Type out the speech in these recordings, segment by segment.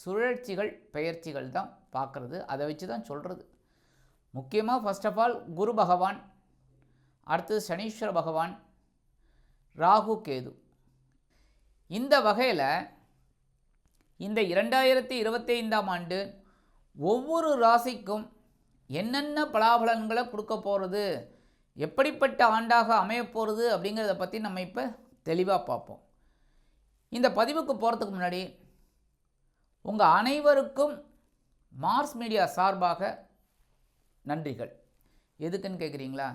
சுழற்சிகள் பெயர்ச்சிகள் தான் பார்க்குறது. அதை வச்சு தான் சொல்கிறது முக்கியமாக ஃபர்ஸ்ட் ஆஃப் ஆல் குரு பகவான் அடுத்தது சனீஸ்வர பகவான் ராகு கேது. இந்த வகையில் இந்த இரண்டாயிரத்தி இருபத்தி ஐந்தாம் ஆண்டு ஒவ்வொரு ராசிக்கும் என்னென்ன பலாபலன்களை கொடுக்க போகிறது எப்படிப்பட்ட ஆண்டாக அமையப்போகிறது அப்படிங்கிறத பற்றி நம்ம இப்போ தெளிவாக பார்ப்போம். இந்த பதிவுக்கு போகிறதுக்கு முன்னாடி உங்கள் அனைவருக்கும் மார்ஸ் மீடியா சார்பாக நன்றிகள். எதுக்குன்னு கேட்குறீங்களா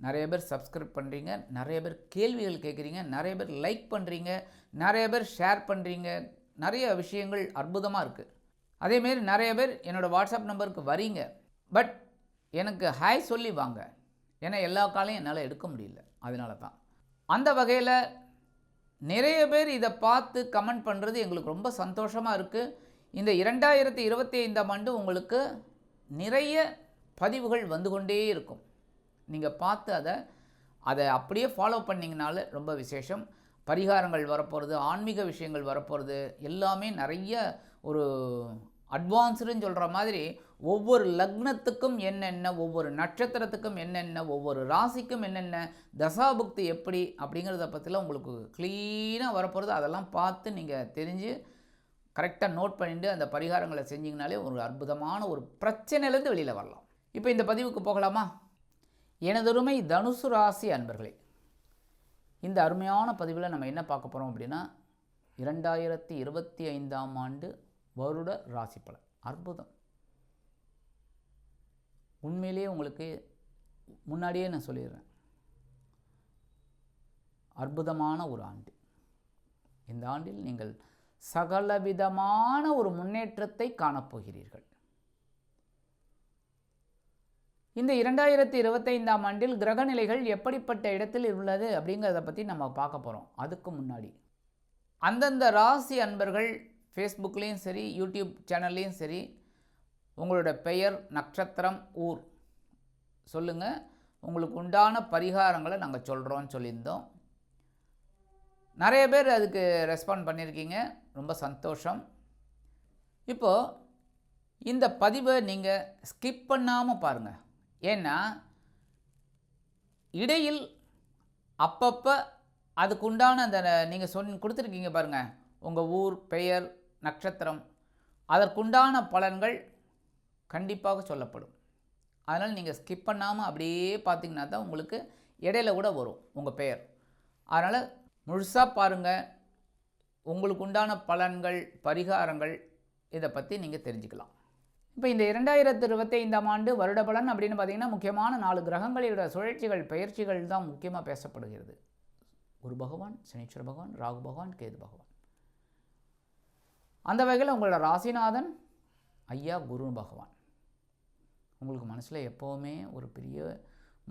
நிறைய பேர் சப்ஸ்கிரைப் பண்ணுறீங்க நிறைய பேர் கேள்விகள் கேட்குறீங்க நிறைய பேர் லைக் பண்ணுறீங்க நிறைய பேர் ஷேர் பண்ணுறீங்க நிறைய விஷயங்கள் அற்புதமாக இருக்குது அதேமாரி நிறைய பேர் என்னோடய வாட்ஸ்அப் நம்பருக்கு வரீங்க பட் எனக்கு ஹாய் சொல்லி வாங்க. ஏன்னா எல்லா காலையும் என்னால் எடுக்க முடியல. அதனால தான். அந்த வகையில் நிறைய பேர் இதை பார்த்து கமெண்ட் பண்ணுறது எங்களுக்கு ரொம்ப சந்தோஷமாக இருக்குது இந்த இரண்டாயிரத்தி இருபத்தி ஐந்தாம் ஆண்டு உங்களுக்கு நிறைய பதிவுகள் வந்து கொண்டே இருக்கும். நீங்கள் பார்த்து அதை அதை அப்படியே ஃபாலோ பண்ணிங்கனால ரொம்ப விசேஷம். பரிகாரங்கள் வரப்போகிறது ஆன்மீக விஷயங்கள் வரப்போகிறது எல்லாமே நிறைய ஒரு அட்வான்ஸ்டுன்னு சொல்கிற மாதிரி ஒவ்வொரு லக்னத்துக்கும் என்னென்ன ஒவ்வொரு நட்சத்திரத்துக்கும் என்னென்ன ஒவ்வொரு ராசிக்கும் என்னென்ன தசாபுக்தி எப்படி அப்படிங்கிறத பற்றிலாம் உங்களுக்கு க்ளீனாக வரப்போகிறது அதெல்லாம் பார்த்து நீங்கள் தெரிஞ்சு கரெக்டாக நோட் பண்ணிட்டு அந்த பரிகாரங்களை செஞ்சிங்கனாலே ஒரு அற்புதமான ஒரு பிரச்சனையிலேருந்து வெளியில் வரலாம். இப்போ இந்த பதிவுக்கு போகலாமா? எனதொருமை தனுசு ராசி அன்பர்களே இந்த அருமையான பதிவில் நம்ம என்ன பார்க்க போகிறோம் அப்படின்னா இரண்டாயிரத்தி இருபத்தி ஐந்தாம் ஆண்டு வருட ராசி பலன். அற்புதம். உண்மையிலேயே உங்களுக்கு முன்னாடியே நான் சொல்லிடுறேன். அற்புதமான ஒரு ஆண்டு. இந்த ஆண்டில் நீங்கள் சகலவிதமான ஒரு முன்னேற்றத்தை காணப்போகிறீர்கள். இந்த இரண்டாயிரத்தி இருபத்தைந்தாம் ஆண்டில் கிரகநிலைகள் எப்படிப்பட்ட இடத்தில் உள்ளது அப்படிங்கிறத பற்றி நம்ம பார்க்க போகிறோம் அதுக்கு முன்னாடி. அந்தந்த ராசி அன்பர்கள் ஃபேஸ்புக்லேயும் சரி யூடியூப் சேனல்லையும் சரி உங்களோட பெயர் நட்சத்திரம் ஊர் சொல்லுங்கள் உங்களுக்கு உண்டான பரிகாரங்களை நாங்கள் சொல்கிறோன்னு சொல்லியிருந்தோம். நிறைய பேர் அதுக்கு ரெஸ்பாண்ட் பண்ணியிருக்கீங்க. ரொம்ப சந்தோஷம். இப்போது இந்த பதிவை நீங்கள் ஸ்கிப் பண்ணாமல் பாருங்கள் ஏன்னா இடையில் அப்பப்போ அதுக்கு உண்டான அந்த நீங்கள் சொன் கொடுத்துருக்கீங்க பாருங்கள் உங்கள் ஊர் பெயர் நட்சத்திரம் அதற்குண்டான பலன்கள் கண்டிப்பாக சொல்லப்படும். அதனால் நீங்கள் ஸ்கிப் பண்ணாமல் அப்படியே பார்த்தீங்கன்னா தான் உங்களுக்கு இடையில கூட வரும் உங்கள் பெயர். அதனால் முழுசாக பாருங்கள் உங்களுக்கு உண்டான பலன்கள் பரிகாரங்கள் இதை பற்றி நீங்கள் தெரிஞ்சுக்கலாம். இப்போ இந்த இரண்டாயிரத்து இருபத்தி ஐந்தாம் ஆண்டு வருட பலன் அப்படின்னு பார்த்தீங்கன்னா முக்கியமான நாலு கிரகங்களோட சுழற்சிகள் பயிற்சிகள் தான் முக்கியமாக பேசப்படுகிறது. குரு பகவான் சனீஸ்வர பகவான் ராகு பகவான் கேது பகவான். அந்த வகையில் உங்களோட ராசிநாதன் ஐயா குரு பகவான். உங்களுக்கு மனசில் எப்போவுமே ஒரு பெரிய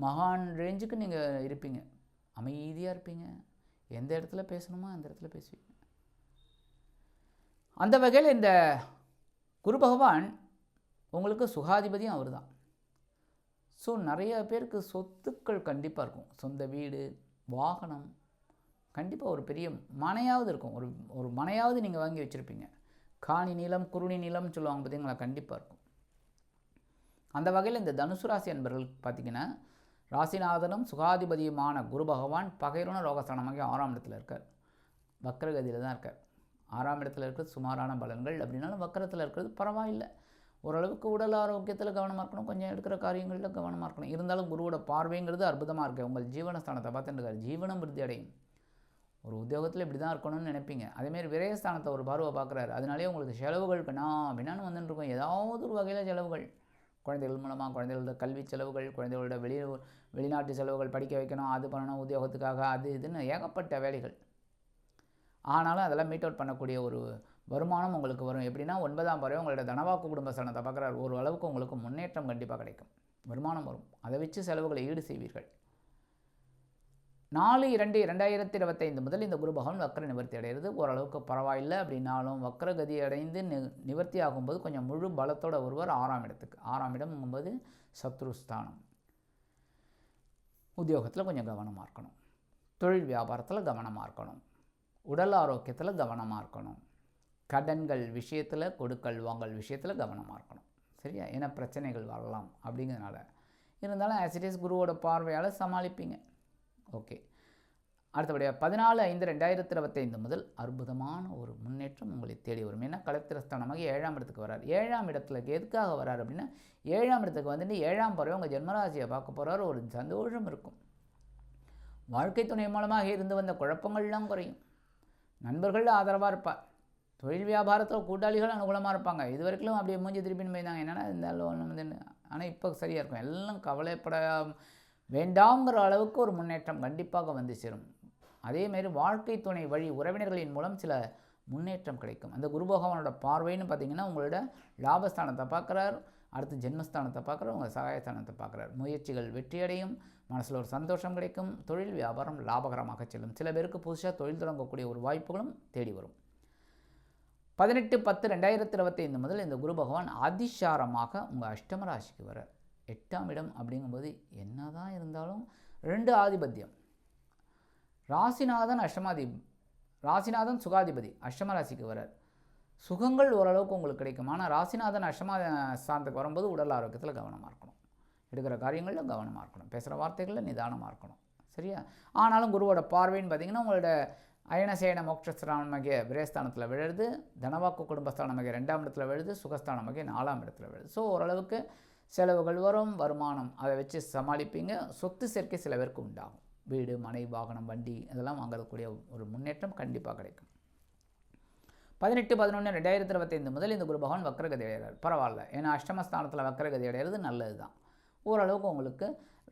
மகான் ரேஞ்சுக்கு நீங்கள் இருப்பீங்க. அமைதியாக இருப்பீங்க. எந்த இடத்துல பேசணுமோ அந்த இடத்துல பேசுவீங்க. அந்த வகையில் இந்த குரு பகவான் உங்களுக்கு சுகாதிபதியும் அவர் தான். ஸோ நிறைய பேருக்கு சொத்துக்கள் கண்டிப்பாக இருக்கும். சொந்த வீடு வாகனம் கண்டிப்பாக ஒரு பெரிய மனையாவது இருக்கும். ஒரு ஒரு மனையாவது நீங்கள் வாங்கி வச்சுருப்பீங்க. காணி நிலம் குருணி நிலம்னு சொல்லுவாங்க பார்த்தீங்களா கண்டிப்பாக இருக்கும். அந்த வகையில் இந்த தனுசு ராசி என்பர்கள் பார்த்திங்கன்னா ராசிநாதனும் சுகாதிபதியுமான குரு பகவான் பகைரோன ரோகஸ்தானமாக ஆறாம் இடத்துல இருக்கார். வக்கரகதியில் தான் இருக்கார். ஆறாம் இடத்துல இருக்கிறது சுமாரான பலன்கள் அப்படின்னாலும் வக்கரத்தில் இருக்கிறது பரவாயில்லை. ஓரளவுக்கு உடல் ஆரோக்கியத்தில் கவனமாக இருக்கணும். கொஞ்சம் எடுக்கிற காரியங்களில் கவனமாக இருக்கணும். இருந்தாலும் குருவோட பார்வைங்கிறது அற்புதமாக இருக்குது உங்கள் ஜீவனஸ்தானத்தை பார்த்துட்டுருக்காரு ஜீவனம் விருத்தி அடையும். ஒரு உத்தியோகத்தில் இப்படி தான் இருக்கணும்னு நினைப்பீங்க. அதேமாரி விரயஸ்தானத்தை ஒரு பார்வை பார்க்குறாரு. அதனாலே உங்களுக்கு செலவுகள் கண்ணா பின்னான்னு வந்துட்டுருக்கோம் ஏதாவது ஒரு வகையில் செலவுகள். குழந்தைகள் மூலமாக குழந்தைகளோட கல்வி செலவுகள் குழந்தைகளோட வெளி வெளிநாட்டு செலவுகள் படிக்க வைக்கணும். அது பண்ணணும். உத்தியோகத்துக்காக அது இதுன்னு ஏகப்பட்ட வேலைகள். ஆனாலும் அதெல்லாம் மீட் அவுட் பண்ணக்கூடிய ஒரு வருமானம் உங்களுக்கு வரும். எப்படின்னா ஒன்பதாம் பறவை உங்களோட தனவாக்கு குடும்ப சலனத்தை பார்க்குறாரு. ஒரு அளவுக்கு உங்களுக்கு முன்னேற்றம் கண்டிப்பாக கிடைக்கும். வருமானம் வரும். அதை வச்சு செலவுகளை ஈடு செய்வீர்கள். நாலு இரண்டு இரண்டாயிரத்தி இருபத்தைந்து முதல் இந்த குரு பகவான் வக்கர நிவர்த்தி அடைகிறது ஓரளவுக்கு பரவாயில்லை அப்படின்னாலும் வக்கரகதி அடைந்து நி நிவர்த்தி ஆகும்போது கொஞ்சம் முழு பலத்தோட ஒருவர் ஆறாம் இடத்துக்கு ஆறாம் இடம்ங்கும்போது சத்ருஸ்தானம் உத்தியோகத்தில் கொஞ்சம் கவனமாக இருக்கணும். தொழில் வியாபாரத்தில் கவனமாக இருக்கணும். உடல் ஆரோக்கியத்தில் கவனமாக இருக்கணும். கடன்கள் விஷயத்தில் கொடுக்கல் வாங்கல் விஷயத்தில் கவனமாக இருக்கணும். சரியா? ஏன்னா பிரச்சனைகள் வரலாம் அப்படிங்கிறதுனால. இருந்தாலும் ஆசிரியஸ் குருவோட பார்வையால் சமாளிப்பீங்க. ஓகே அடுத்தபடியாக பதினாலு ஐந்து ரெண்டாயிரத்தி இருபத்தைந்து முதல் அற்புதமான ஒரு முன்னேற்றம் உங்களை தேடி வரும். ஏன்னா கலத்திரஸ்தானமாக ஏழாம் இடத்துக்கு வரார். ஏழாம் இடத்துல எதுக்காக வரார் அப்படின்னா ஏழாம் இடத்துக்கு வந்துட்டு ஏழாம் பறவை உங்கள் ஜென்மராசியை பார்க்க போகிறார் ஒரு சந்தோஷம் இருக்கும். வாழ்க்கை துணை மூலமாக இருந்து வந்த குழப்பங்கள்லாம் குறையும். நண்பர்கள் ஆதரவாக இருப்பார் தொழில் வியாபாரத்தில் கூட்டாளிகள் அனுகூலமாக இருப்பாங்க. இது வரைக்கும் அப்படியே மூஞ்சி திருப்பின்னு போயிருந்தாங்க. என்னென்னா லோன் வந்து ஆனால் இப்போ சரியாக இருக்கும். எல்லாம் கவலைப்பட வேண்டாங்கிற அளவுக்கு ஒரு முன்னேற்றம் கண்டிப்பாக வந்து சேரும். அதேமாரி வாழ்க்கை துணை வழி உறவினர்களின் மூலம் சில முன்னேற்றம் கிடைக்கும். அந்த குரு பகவானோட பார்வைன்னு பார்த்திங்கன்னா உங்களோட லாபஸ்தானத்தை பார்க்குறார். அடுத்து ஜென்மஸ்தானத்தை பார்க்குறாரு உங்கள் சகாயஸ்தானத்தை பார்க்குறாரு. முயற்சிகள் வெற்றியடையும் மனசில் ஒரு சந்தோஷம் கிடைக்கும் தொழில் வியாபாரம் லாபகரமாக செல்லும். சில பேருக்கு புதுசாக தொழில் தொடங்கக்கூடிய ஒரு வாய்ப்புகளும் தேடி வரும். பதினெட்டு பத்து ரெண்டாயிரத்தி இருபத்தைந்து முதல் இந்த குரு பகவான் அதிசாரமாக உங்கள் அஷ்டம ராசிக்கு வரார் எட்டாம் இடம் அப்படிங்கும்போது என்ன தான் இருந்தாலும் ரெண்டு ஆதிபத்தியம். ராசிநாதன் அஷ்டமாதி ராசிநாதன் சுகாதிபதி அஷ்டம ராசிக்கு வரார் சுகங்கள் ஓரளவுக்கு உங்களுக்கு கிடைக்கும். ஆனால் ராசிநாதன் அஷ்டமாத ஸ்தானத்துக்கு வரும்போது உடல் ஆரோக்கியத்தில் கவனமாக இருக்கணும். எடுக்கிற காரியங்களில் கவனமாக இருக்கணும். பேசுகிற வார்த்தைகளில் நிதானமாக இருக்கணும். சரியா? ஆனாலும் குருவோட பார்வைன்னு பார்த்தீங்கன்னா உங்களோட அயனசேன மோட்சஸ்தானமாகிய விரேஸ்தானத்தில் விழுது தனவாக்கு குடும்பஸ்தானமாகிய ரெண்டாம் இடத்துல விழுது. சுகஸ்தானமாகிய நாலாம் இடத்துல விழுது. ஸோ ஓரளவுக்கு செலவுகள் வரும் வருமானம் அதை வச்சு சமாளிப்பீங்க. சொத்து சேர்க்கை சில பேருக்கு உண்டாகும். வீடு மனை வாகனம் வண்டி இதெல்லாம் வாங்கக்கூடிய ஒரு முன்னேற்றம் கண்டிப்பாக கிடைக்கும். பதினெட்டு பதினொன்று ரெண்டாயிரத்தி இருபத்தைந்து முதல் இந்த குரு பகவான் வக்கரகதி அடைகிறார். பரவாயில்ல. ஏன்னா அஷ்டமஸ்தானத்தில் வக்கரகதி அடைகிறது நல்லது தான் ஓரளவுக்கு உங்களுக்கு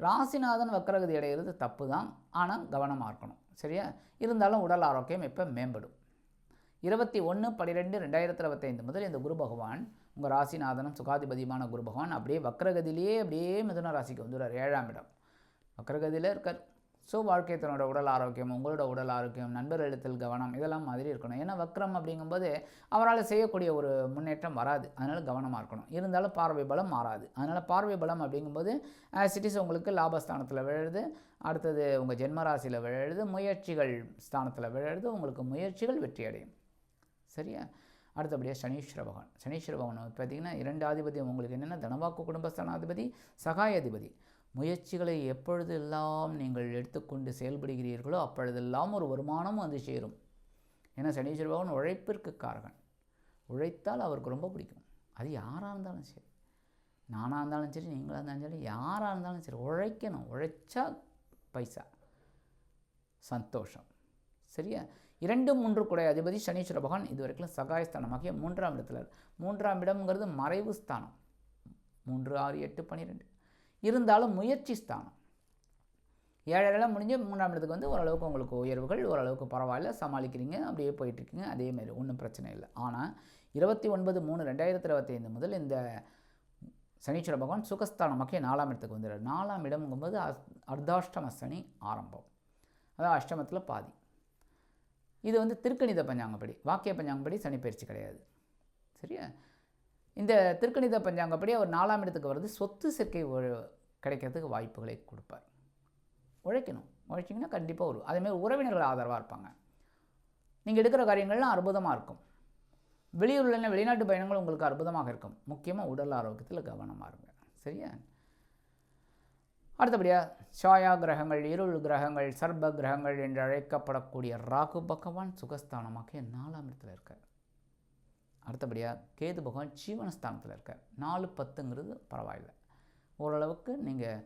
ராசிநாதன் வக்கரகதி அடைகிறது தப்பு தான் ஆனால் கவனமாக இருக்கணும். சரியா? இருந்தாலும் உடல் ஆரோக்கியம் இப்போ மேம்படும்? இருபத்தி ஒன்று பன்னிரெண்டு ரெண்டாயிரத்தி இருபத்தைந்து முதல் இந்த குரு பகவான் உங்கள் ராசிநாதனும் சுகாதிபதியுமான குரு பகவான் அப்படியே வக்கரகதியிலேயே அப்படியே மிதுன ராசிக்கு வந்துடுறார். ஏழாம் இடம். வக்கரகதியில் இருக்கார். ஸோ வாழ்க்கை தன்னோட உடல் ஆரோக்கியம் உங்களோட உடல் ஆரோக்கியம் நண்பர் கவனம் இதெல்லாம் மாதிரி இருக்கணும். ஏன்னா வக்ரம் அப்படிங்கும்போது அவரால் செய்யக்கூடிய ஒரு முன்னேற்றம் வராது. அதனால் கவனமாக இருக்கணும். இருந்தாலும் பார்வை பலம் மாறாது. அதனால் பார்வை பலம் அப்படிங்கும்போது சிட்டிஸ் உங்களுக்கு லாபஸ்தானத்தில் விழுது. அடுத்தது உங்கள் ஜென்மராசியில் விழுது. முயற்சிகள் ஸ்தானத்தில் விழுது. உங்களுக்கு முயற்சிகள் வெற்றி அடையும் சரியா? அடுத்தபடியாக சனீஸ்வர பகவான். சனீஸ்வர பகவான் பார்த்தீங்கன்னா இரண்டு ஆதிபதி உங்களுக்கு என்னென்னா தனவாக்கு குடும்பஸ்தானாதிபதி சகாயாதிபதி. முயற்சிகளை எப்பொழுதெல்லாம் நீங்கள் எடுத்துக்கொண்டு செயல்படுகிறீர்களோ அப்பொழுதெல்லாம் ஒரு வருமானம் வந்து சேரும். ஏன்னா சனீஸ்வர பகவான் உழைப்பிற்கு காரகன். உழைத்தால் அவருக்கு ரொம்ப பிடிக்கும். அது யாராக இருந்தாலும் சரி. நானாக இருந்தாலும் சரி நீங்களாக இருந்தாலும் சரி யாராக இருந்தாலும் சரி உழைக்கணும். உழைச்சா பைசா. சந்தோஷம். சரியா? இரண்டு மூன்று குடை அதிபதி சனீஸ்வர பகவான் இது வரைக்கும் சகாயஸ்தானமாகிய மூன்றாம் இடத்துல. மூன்றாம் இடம்ங்கிறது மறைவு ஸ்தானம். மூன்று ஆறு எட்டு பன்னிரெண்டு இருந்தாலும் முயற்சி ஸ்தானம். ஏழரைலாம் முடிஞ்சு மூன்றாம் இடத்துக்கு வந்து ஓரளவுக்கு உங்களுக்கு உயர்வுகள் ஓரளவுக்கு பரவாயில்ல சமாளிக்கிறீங்க அப்படியே போயிட்டுருக்கீங்க. அதேமாரி ஒன்றும் பிரச்சனை இல்லை. ஆனால் இருபத்தி ஒன்பது மூணு ரெண்டாயிரத்தி இருபத்தி ஐந்து முதல் இந்த சனீஸ்வர பகவான் சுகஸ்தானம் மக்கிய நாலாம் இடத்துக்கு வந்துடுறார். நாலாம் இடம்ங்கும்போது அர்த்தாஷ்டம சனி ஆரம்பம். அதாவது அஷ்டமத்தில் பாதி. இது வந்து திருக்கணித பஞ்சாங்கப்படி வாக்கிய பஞ்சாங்கப்படி சனி பயிற்சி கிடையாது. சரியா? இந்த திருக்கணித பஞ்சாங்கப்படி அவர் நாலாம் இடத்துக்கு வருது சொத்து சேர்க்கை கிடைக்கிறதுக்கு வாய்ப்புகளை கொடுப்பார். உழைக்கணும். உழைச்சிங்கன்னா கண்டிப்பாக வரும் அதேமாதிரி உறவினர்கள் ஆதரவாக இருப்பாங்க. நீங்கள் எடுக்கிற காரியங்கள்லாம் அற்புதமாக இருக்கும். வெளியூரில் வெளிநாட்டு பயணங்கள் உங்களுக்கு அற்புதமாக இருக்கும். முக்கியமாக உடல் ஆரோக்கியத்தில் கவனமாக இருங்க. சரியா? அடுத்தபடியாக சாயா கிரகங்கள் இருள் கிரகங்கள் சர்ப கிரகங்கள் என்று அழைக்கப்படக்கூடிய ராகு பகவான் சுகஸ்தானமாக நாலாம் இடத்துல இருக்கார். அடுத்தபடியாக கேது பகவான் ஜீவனஸ்தானத்தில் இருக்கார். நாலு பத்துங்கிறது பரவாயில்லை. ஓரளவுக்கு நீங்கள்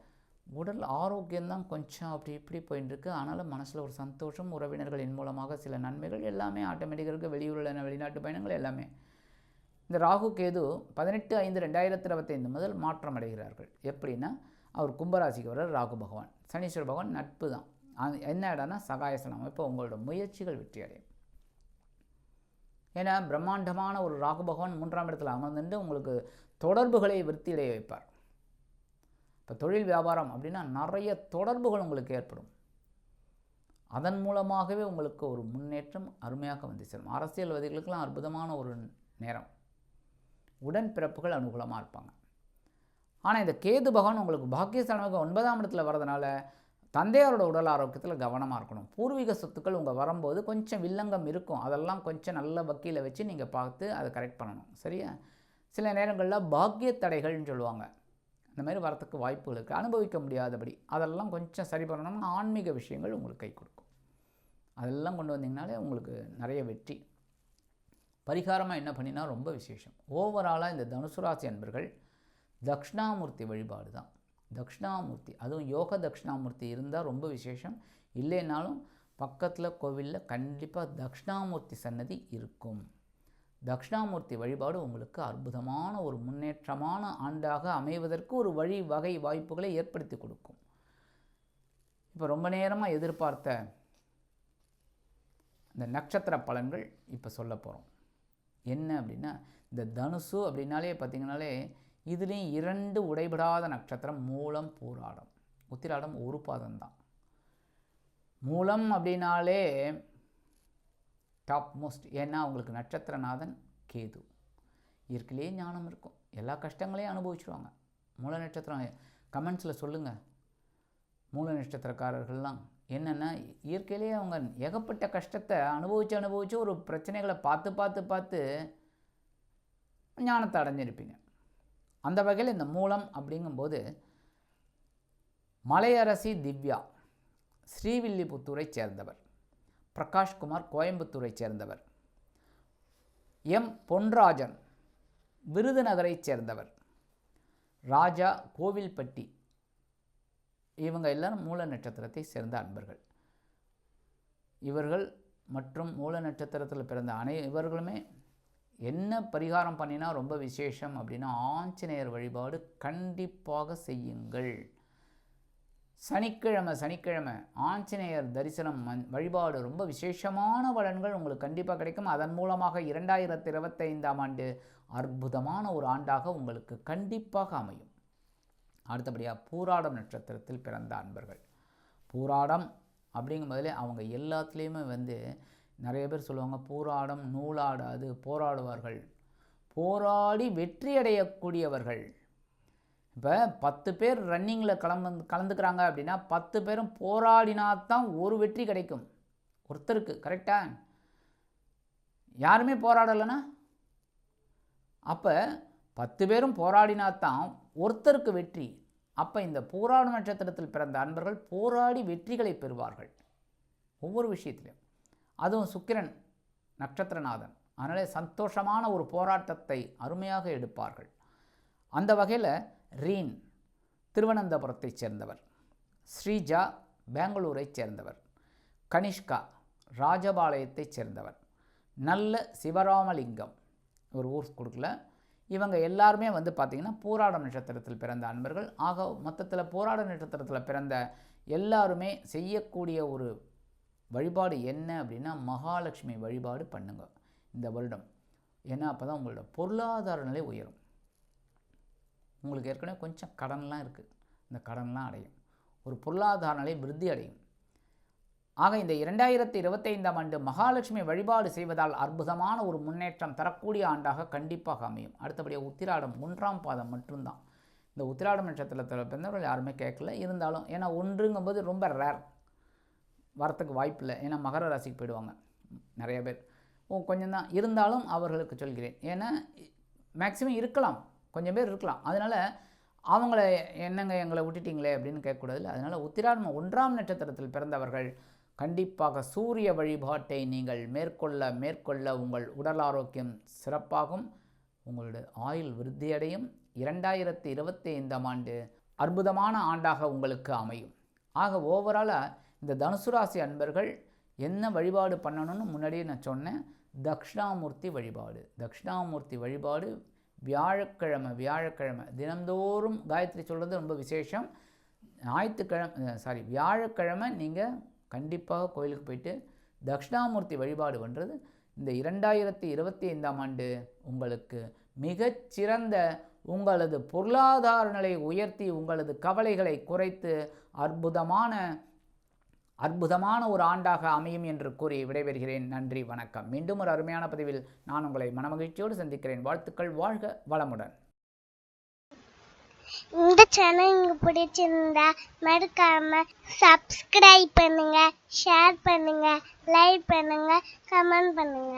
உடல் ஆரோக்கியம்தான் கொஞ்சம் அப்படி இப்படி போயின்னு ஆனாலும் மனசில் ஒரு சந்தோஷம் உறவினர்களின் மூலமாக சில நன்மைகள் எல்லாமே ஆட்டோமேட்டிக்காக இருக்குது வெளியூரில் வெளிநாட்டு பயணங்கள் எல்லாமே. இந்த ராகு கேது பதினெட்டு ஐந்து ரெண்டாயிரத்தி இருபத்தைந்து முதல் மாற்றம் அடைகிறார்கள். எப்படின்னா அவர் கும்பராசிக்கு வர ராகு பகவான். சனீஸ்வர பகவான் நட்பு தான் அது என்ன இடம்னா சகாயசனம். இப்போ உங்களோட முயற்சிகள் வெற்றி அடையும் ஏன்னா பிரம்மாண்டமான ஒரு ராகு பகவான் மூன்றாம் இடத்துல அமர்ந்துட்டு உங்களுக்கு தொடர்புகளை விருத்தியடைய வைப்பார். இப்போ தொழில் வியாபாரம் அப்படின்னா நிறைய தொடர்புகள் உங்களுக்கு ஏற்படும். அதன் மூலமாகவே உங்களுக்கு ஒரு முன்னேற்றம் அருமையாக வந்து சேரும். அரசியல்வாதிகளுக்கெல்லாம் அற்புதமான ஒரு நேரம். உடன் பிறப்புகள் அனுகூலமாக இருப்பாங்க. ஆனால் இந்த கேது பகவான் உங்களுக்கு பாக்கியஸ்தானமாக ஒன்பதாம் இடத்துல வர்றதுனால தந்தையாரோட உடல் ஆரோக்கியத்தில் கவனமாக இருக்கணும். பூர்வீக சொத்துக்கள் உங்கள் வரும்போது கொஞ்சம் வில்லங்கம் இருக்கும். அதெல்லாம் கொஞ்சம் நல்ல வக்கீலை வச்சு நீங்கள் பார்த்து அதை கரெக்ட் பண்ணணும். சரியா? சில நேரங்களில் பாக்கிய தடைகள்னு சொல்லுவாங்க. இந்த மாதிரி வரத்துக்கு வாய்ப்புகள் இருக்குது அனுபவிக்க முடியாதபடி அதெல்லாம் கொஞ்சம் சரி பண்ணணும்னா ஆன்மீக விஷயங்கள் உங்களுக்கு கை கொடுக்கும். அதெல்லாம் கொண்டு வந்தீங்கனாலே உங்களுக்கு நிறைய வெற்றி. பரிகாரமாக என்ன பண்ணினா ரொம்ப விசேஷம். ஓவராலாக இந்த தனுசுராசி அன்பர்கள் தக்ஷணாமூர்த்தி வழிபாடு தான் தக்ஷணாமூர்த்தி அதுவும் யோக தக்ஷணாமூர்த்தி இருந்தால் ரொம்ப விசேஷம். இல்லைனாலும் பக்கத்தில் கோவிலில் கண்டிப்பாக தக்ஷணாமூர்த்தி சன்னதி இருக்கும். தக்ஷணாமூர்த்தி வழிபாடு உங்களுக்கு அற்புதமான ஒரு முன்னேற்றமான ஆண்டாக அமைவதற்கு ஒரு வழி வகை வாய்ப்புகளை ஏற்படுத்தி கொடுக்கும். இப்போ ரொம்ப நேரமாக எதிர்பார்த்த இந்த நட்சத்திர பலன்கள் இப்போ சொல்ல போகிறோம் என்ன அப்படின்னா இந்த தனுசு அப்படின்னாலே பார்த்திங்கனாலே இதுலேயும் இரண்டு உடைபடாத நட்சத்திரம் மூலம் பூராடம். உத்திராடம் ஒரு பாதம்தான். மூலம் அப்படின்னாலே டாப் மோஸ்ட் ஏன்னா அவங்களுக்கு நட்சத்திரநாதன் கேது. இயற்கையிலேயே ஞானம் இருக்கும். எல்லா கஷ்டங்களையும் அனுபவிச்சுருவாங்க. மூல நட்சத்திரம் கமெண்ட்ஸில் சொல்லுங்கள் மூல நட்சத்திரக்காரர்கள்லாம் என்னென்னா இயற்கையிலேயே அவங்க ஏகப்பட்ட கஷ்டத்தை அனுபவித்து அனுபவித்து ஒரு பிரச்சனைகளை பார்த்து பார்த்து பார்த்து ஞானத்தை அடைஞ்சிருப்பீங்க. அந்த வகையில் இந்த மூலம் அப்படிங்கும்போது மலையரசி திவ்யா ஸ்ரீவில்லிபுத்தூரை சேர்ந்தவர். பிரகாஷ்குமார் கோயம்புத்தூரை சேர்ந்தவர். எம். பொன்ராஜன் விருதுநகரை சேர்ந்தவர். ராஜா கோவில்பட்டி. இவங்க எல்லாரும் மூல நட்சத்திரத்தை சேர்ந்த அன்பர்கள். இவர்கள் மற்றும் மூல நட்சத்திரத்தில் பிறந்த அனை இவர்களுமே என்ன பரிகாரம் பண்ணினா ரொம்ப விசேஷம் அப்படின்னா ஆஞ்சநேயர் வழிபாடு கண்டிப்பாக செய்யுங்கள். சனிக்கிழமை சனிக்கிழமை ஆஞ்சநேயர் தரிசனம் வழிபாடு ரொம்ப விசேஷமான பலன்கள் உங்களுக்கு கண்டிப்பாக கிடைக்கும். அதன் மூலமாக இரண்டாயிரத்தி இருபத்தைந்தாம் ஆண்டு அற்புதமான ஒரு ஆண்டாக உங்களுக்கு கண்டிப்பாக அமையும். அடுத்தபடியாக பூராடம் நட்சத்திரத்தில் பிறந்த அன்பர்கள். பூராடம் அப்படிங்கும்போதிலே அவங்க எல்லாத்துலேயுமே வந்து நிறைய பேர் சொல்லுவாங்க போராடம் நூலாடாது போராடுவார்கள். போராடி வெற்றி அடையக்கூடியவர்கள். இப்போ பத்து பேர் ரன்னிங்கில் கலந்து கலந்துக்கிறாங்க அப்படின்னா பத்து பேரும் போராடினா தான் ஒரு வெற்றி கிடைக்கும். ஒருத்தருக்கு கரெக்டாக யாருமே போராடலைன்னா? அப்போ பத்து பேரும் போராடினா தான் ஒருத்தருக்கு வெற்றி. அப்போ இந்த போராடும் நட்சத்திரத்தில் பிறந்த அன்பர்கள் போராடி வெற்றிகளை பெறுவார்கள். ஒவ்வொரு விஷயத்திலையும் அதுவும் சுக்கிரன் நட்சத்திரநாதன். அதனாலே சந்தோஷமான ஒரு போராட்டத்தை அருமையாக எடுப்பார்கள். அந்த வகையில் ரீன் திருவனந்தபுரத்தைச் சேர்ந்தவர் ஸ்ரீஜா பெங்களூரைச் சேர்ந்தவர் கனிஷ்கா ராஜபாளையத்தைச் சேர்ந்தவர் நல்ல சிவராமலிங்கம் ஒரு ஊர் கொடுக்கல. இவங்க எல்லாருமே வந்து பார்த்திங்கன்னா போராட நட்சத்திரத்தில் பிறந்த அன்பர்கள். ஆக மொத்தத்தில் போராட நட்சத்திரத்தில் பிறந்த எல்லாருமே செய்யக்கூடிய ஒரு வழிபாடு என்ன அப்படின்னா மகாலட்சுமி வழிபாடு பண்ணுங்க இந்த வருடம். ஏன்னா அப்போ தான் உங்களோட பொருளாதார நிலை உயரும். உங்களுக்கு ஏற்கனவே கொஞ்சம் கடன்லாம் இருக்குது இந்த கடன்லாம் அடையும். ஒரு பொருளாதார நிலை விருத்தி அடையும். ஆக இந்த இரண்டாயிரத்தி இருபத்தைந்தாம் ஆண்டு மகாலட்சுமி வழிபாடு செய்வதால் அற்புதமான ஒரு முன்னேற்றம் தரக்கூடிய ஆண்டாக கண்டிப்பாக அமையும். அடுத்தபடியாக உத்திராடம் ஒன்றாம் பாதம் மட்டும்தான். இந்த உத்திராடம் நட்சத்திரத்தில் பிறந்தவர்கள் யாருமே கேட்கல இருந்தாலும் ஏன்னா ஒன்றுங்கும்போது ரொம்ப ரேர் வரத்துக்கு வாய்ப்பில்லை. ஏன்னா மகர ராசிக்கு போயிடுவாங்க நிறைய பேர். ஓ கொஞ்சம் தான். இருந்தாலும் அவர்களுக்கு சொல்கிறேன். ஏன்னா மேக்ஸிமம் இருக்கலாம். கொஞ்சம் பேர் இருக்கலாம். அதனால் அவங்கள என்னங்க எங்களை விட்டுட்டிங்களே அப்படின்னு கேட்கக்கூடாது. அதனால் உத்திராடம் ஒன்றாம் நட்சத்திரத்தில் பிறந்தவர்கள் கண்டிப்பாக சூரிய வழிபாட்டை நீங்கள் மேற்கொள்ள மேற்கொள்ள உங்கள் உடல் ஆரோக்கியம் சிறப்பாகும். உங்களுடைய ஆயுள் விருத்தியடையும். இரண்டாயிரத்தி இருபத்தி ஐந்தாம் ஆண்டு அற்புதமான ஆண்டாக உங்களுக்கு அமையும். ஆக ஓவராலாக இந்த தனுசு ராசி அன்பர்கள் என்ன வழிபாடு பண்ணணும்னு முன்னாடியே நான் சொன்னேன். தக்ஷணாமூர்த்தி வழிபாடு. தக்ஷணாமூர்த்தி வழிபாடு வியாழக்கிழமை வியாழக்கிழமை. தினந்தோறும் காயத்ரி சொல்கிறது ரொம்ப விசேஷம். ஞாயிற்றுக்கிழமை சாரி வியாழக்கிழமை நீங்கள் கண்டிப்பாக கோயிலுக்கு போயிட்டு தக்ஷணாமூர்த்தி வழிபாடு பண்ணுறது இந்த இரண்டாயிரத்தி இருபத்தி ஐந்தாம் ஆண்டு உங்களுக்கு மிகச்சிறந்த உங்களது பொருளாதார நிலையை உயர்த்தி உங்களது கவலைகளை குறைத்து அற்புதமான அற்புதமான ஒரு ஆண்டாக அமையும் என்று கூறி விடைபெறுகிறேன். நன்றி வணக்கம். மீண்டும் ஒரு அருமையான பதிவில் நான் உங்களை மனமகிழ்ச்சியோடு சந்திக்கிறேன். வாழ்த்துக்கள் வாழ்க வளமுடன். இந்த சேனல் உங்களுக்கு பிடிச்சிருந்தா மறக்காம சப்ஸ்கிரைப் பண்ணுங்க ஷேர் பண்ணுங்க லைக் பண்ணுங்க கமெண்ட் பண்ணுங்க.